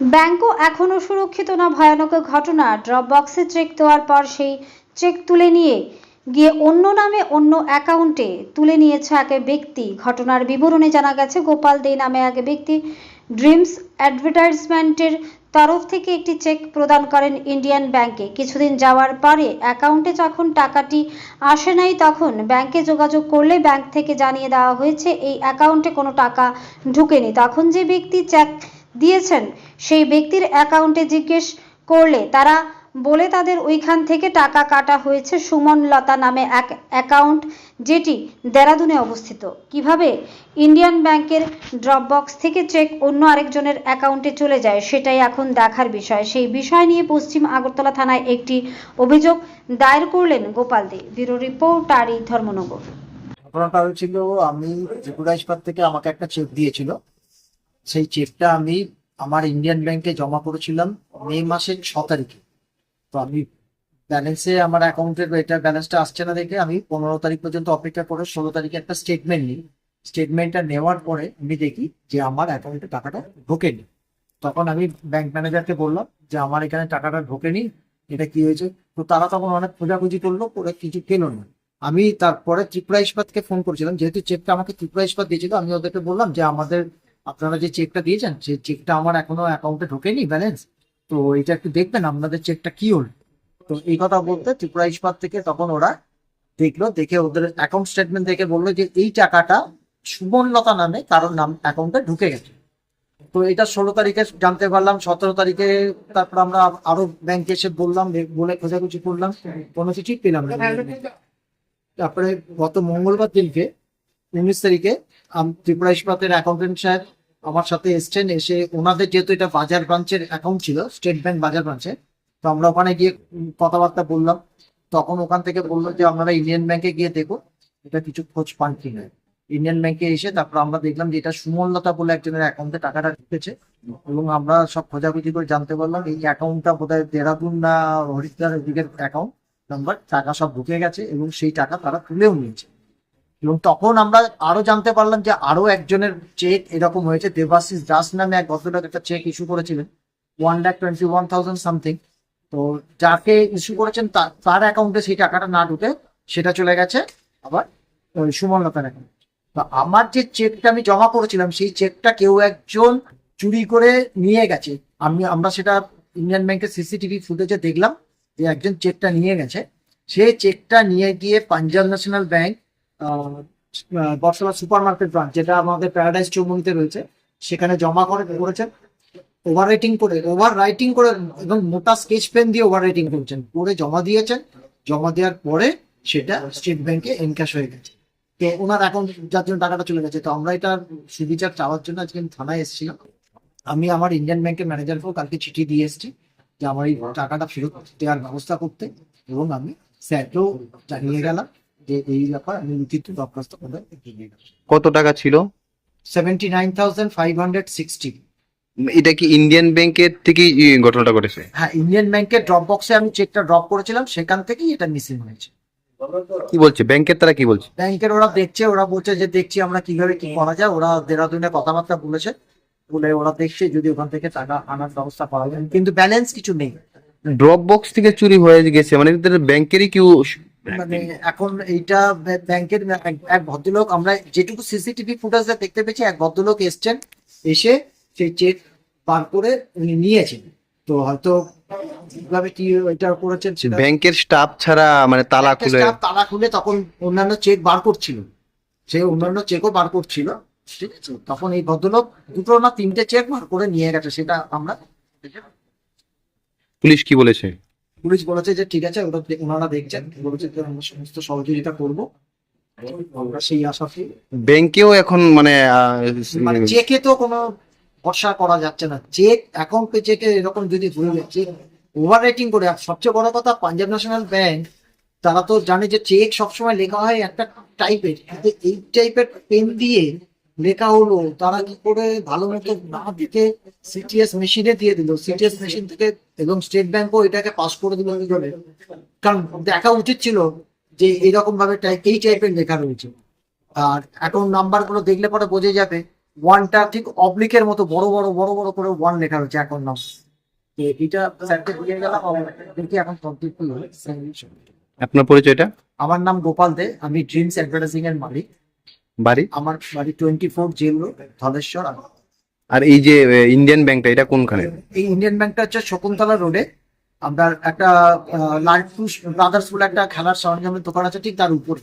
ব্যাংকও এখনও সুরক্ষিত না, ভয়ানক ঘটনা। ড্রপ বক্সে চেক দেওয়ার পর সেই চেক তুলে নিয়ে গিয়ে অন্য নামে অন্য অ্যাকাউন্টে তুলে নিয়েছে এক ব্যক্তি। ঘটনার বিবরণে জানা গেছে, গোপাল দে নামে এক ব্যক্তি ড্রিমস অ্যাডভার্টাইজমেন্টের তরফ থেকে একটি চেক প্রদান করেন ইন্ডিয়ান ব্যাংকে। কিছুদিন যাওয়ার পরে অ্যাকাউন্টে যখন টাকাটি আসে নাই তখন ব্যাংকে যোগাযোগ করলে ব্যাংক থেকে জানিয়ে দেওয়া হয়েছে, এই অ্যাকাউন্টে কোনো টাকা ঢুকেনি। তখন যে ব্যক্তি চেক দিয়েছেন। সেই ব্যক্তির অ্যাকাউন্টে জিজ্ঞেস করলে তারা বলে, তাদের ওইখান থেকে টাকা কাটা হয়েছে সুমন লতা নামে এক অ্যাকাউন্ট যেটি দেরাদুনে অবস্থিত। কীভাবে ইন্ডিয়ান ব্যাংকের ড্রপবক্স থেকে চেক অন্য আরেকজনের অ্যাকাউন্টে চলে যায়, সেটাই এখন দেখার বিষয়। সেই বিষয় নিয়ে পশ্চিম আগরতলা থানায় একটি অভিযোগ দায়ের করলেন গোপাল দে। ব্যুরো রিপোর্ট, আরই ধর্মনগর। ঘটনাটা হয়েছিল আমি ত্রিপুরা ইস্পাত থেকে আমাকে একটা চেক দিয়েছিল। সেই চেকটা আমি আমার ইন্ডিয়ান ব্যাংকে জমা করেছিলাম মে মাসের ছ তারিখে। তো আমি ব্যালেন্সে আমার অ্যাকাউন্টের এটা ব্যালেন্সটা আসছে না দেখে আমি পনেরো তারিখ পর্যন্ত অপেক্ষা করে ষোলো তারিখে একটা স্টেটমেন্ট নিই। স্টেটমেন্টটা নেওয়ার পরে আমি দেখি যে আমার অ্যাকাউন্টে টাকাটা ঢোকেনি। তখন আমি ব্যাংক ম্যানেজারকে বললাম যে আমার এখানে টাকাটা ঢোকেনি, এটা কি হয়েছে? তো তারা তখন অনেক খোঁজাখুঁজি করল, করে কিছু পেল না। আমি তারপরে ত্রিপুরা ইস্পাতকে ফোন করেছিলাম, যেহেতু চেকটা আমাকে ত্রিপুরা ইস্পাত দিয়েছিল, আমি ওদেরকে বললাম যে আমাদের আপনারা যে চেকটা দিয়েছেন সেই চেকটা আমার এখনও অ্যাকাউন্টে ঢোকেনি ব্যালেন্স তো এটা একটু দেখবেন আপনাদের চেকটা কি হলো। তো এই কথা বলতে ত্রিপুরা ইস্পাত থেকে তখন ওরা দেখল, দেখে ওদের অ্যাকাউন্ট স্টেটমেন্ট দেখে বলল যে এই টাকাটা সুবর্ণলতা নামে কারোর নাম অ্যাকাউন্টে ঢুকে গেছে। তো এটা ষোলো তারিখে জানতে পারলাম, সতেরো তারিখে তারপর আমরা আরও ব্যাংকে এসে বললাম বলে খোঁজাখুঁজি করলাম, কোনো কিছুই পেলাম না। তারপরে গত মঙ্গলবার দিনকে উনিশ তারিখে ত্রিপুরা ইস্পাতের অ্যাকাউন্টেন্ট সাহেব আমার সাথে এসছেন, এসে ওনাদের যেহেতু এটা বাজার ব্রাঞ্চের অ্যাকাউন্ট ছিল স্টেট ব্যাংক বাজার ব্রাঞ্চে তো আমরা ওখানে গিয়ে কথাবার্তা বললাম। তখন ওখান থেকে বলল যে, আপনারা ইন্ডিয়ান ব্যাংকে গিয়ে দেখো এটা কিছু খোঁজ পান কিনা। ইন্ডিয়ান ব্যাংকে এসে তারপর আমরা দেখলাম যে, এটা সুমনলতা বলে একজনের অ্যাকাউন্টে টাকাটা ঢুকেছে এবং আমরা সব খোঁজাখুঁজি করে জানতে পারলাম, এই অ্যাকাউন্টটা বোধহয় দেরাদুন না হরিদ্বার দিকের অ্যাকাউন্ট নাম্বার টাকা সব ঢুকে গেছে এবং সেই টাকা তারা তুলেও নিয়েছে। এবং তখন আমরা আরও জানতে পারলাম যে আরও একজনের চেক এরকম হয়েছে, দেবাশিস দাস নামে এক ভদ্রলোক একটা চেক ইস্যু করেছিলেন one lakh twenty one thousand something তো যাকে ইস্যু করেছেন তার অ্যাকাউন্টে সেই টাকাটা না ঢুকে সেটা চলে গেছে আবার সুমনলতার অ্যাকাউন্ট তো আমার যে চেকটা আমি জমা করেছিলাম, সেই চেকটা কেউ একজন চুরি করে নিয়ে গেছে। আমি, আমরা সেটা ইন্ডিয়ান ব্যাংকের সিসিটিভি ফুটেজে দেখলাম যে একজন চেকটা নিয়ে গেছে। সেই চেকটা নিয়ে গিয়ে Punjab national bank Barshala supermarket branch যেটা আমাদের প্যারাডাইস চৌমুনিতে রয়েছে, সেখানে জমা করে করেছেন। ওভার রাইটিং করে ওভার রাইটিং করে এবং মোটা স্কেচ পেন দিয়ে ওভার রাইটিং করেছেন। করে জমা দিয়েছেন। জমা দেওয়ার পরে সেটা স্টেট ব্যাংকে এনক্যাশ হয়ে গেছে। তো ওনার অ্যাকাউন্ট যার জন্য টাকাটা চলে গেছে। তো আমরা এটা সুবিচার চাওয়ার জন্য আজকে থানায় এসেছিলাম। আমি আমার ইন্ডিয়ান ব্যাংকের ম্যানেজারকেও কালকে চিঠি দিয়ে এসেছি যে আমার এই টাকাটা ফেরত দেওয়ার ব্যবস্থা করতে। এবং আমি স্যারকেও জানিয়ে গেলাম। যে এই ব্যাপার আমি উচিত দরখাস্ত করে কত টাকা ছিল? Seventy nine thousand five hundred sixty এটা কি ইন্ডিয়ান ব্যাংকের থেকেই ঘটনাটা ঘটেছে? হ্যাঁ ইন্ডিয়ান ব্যাংকের ড্রপ বক্সে আমি চেকটা ড্রপ করেছিলাম সেখান থেকেই এটা মিসিং হয়েছে। কি বলছে? ব্যাংকের তারা কি বলছে? ব্যাংকের ওরা দেখছে ওরা বলছে যে দেখছি আমরা কীভাবে কি করা যায়। ওরা দেরাদুনে কথাবার্তা বলেছে বলে ওরা দেখছে যদি ওখান থেকে টাকা আনার ব্যবস্থা করা যায়। কিন্তু ব্যালেন্স কিছু নেই। ড্রপ বক্স থেকে চুরি হয়ে গেছে মানে ব্যাংকেরই কেউ মানে এখন এইটা ব্যাংকের এক- ভদ্রলোক আমরা যেটুকু সিসিটিভি ফুটেজে দেখতে পেয়েছি এক ভদ্রলোক এসছেন এসে সেই চেক বার করে উনি নিয়েছেন। তো হয়তো কীভাবে কি এটা করেছেন ব্যাংকের স্টাফ ছাড়া মানে তালা খুলে তালা খুলে তখন অন্যান্য চেক বার করছিল। সে অন্যান্য চেকও বার করছিল ঠিক আছে? তখন এই ভদ্রলোক দুটো না তিনটে চেক বার করে নিয়ে গেছে সেটা আমরা পুলিশ কি বলেছে? পুলিশ বলেছে যে ঠিক আছে ওটা ওনারা দেখছেন। বলেছে যে আমরা সমস্ত সহযোগিতা করব। আমরা সেই আশাতেই ব্যাংকেও এখন মানে মানে চেকে তো কোনো ভরসা করা যাচ্ছে না। চেক অ্যাকাউন্ট পে চেকে এরকম যদি ভুলে যাচ্ছে ওভার রেটিং করে সবচেয়ে বড় কথা পাঞ্জাব ন্যাশনাল ব্যাংক তারা তো জানে যে চেক সবসময় লেখা হয় একটা টাইপের এই টাইপের পেন দিয়ে লেখা হলো তারা কি করে ভালো মতো না দিতে সিটিএস মেশিনে দিয়ে দিল। সিটিএস মেশিন থেকে এবং স্টেট ব্যাংকও এটাকে পাস করে দিল কারণ দেখা উচিত ছিল যে এরকম ভাবে এই টাইপের লেখা রয়েছে। আর অ্যাকাউন্ট নাম্বারগুলো দেখলে পরে বোঝা যাবে ওয়ানটা ঠিক অবলিকের মতো বড় বড় বড় বড় করে ওয়ান লেখা রয়েছে অ্যাকাউন্ট নাম্বার এটা স্যারকে দিয়ে গেলাম দেখি এখন কমপ্লিট আপনার পরিচয়টা? আমার নাম গোপাল দে আমি ড্রিমস অ্যাডভার্টাইজিং এর মালিক। বাড়ি? আমার বাড়ি twenty four jail road Dhaleshwar আর এই যে ইন্ডিয়ান ব্যাংকটা এটা কোনখানে? এই ইন্ডিয়ান ব্যাংকটা হচ্ছে শকুন্তলা রোডে আমরা একটা লালপুষ ব্রাদার্স বলে একটা খেলার সরঞ্জামের দোকান আছে ঠিক তার উপরে।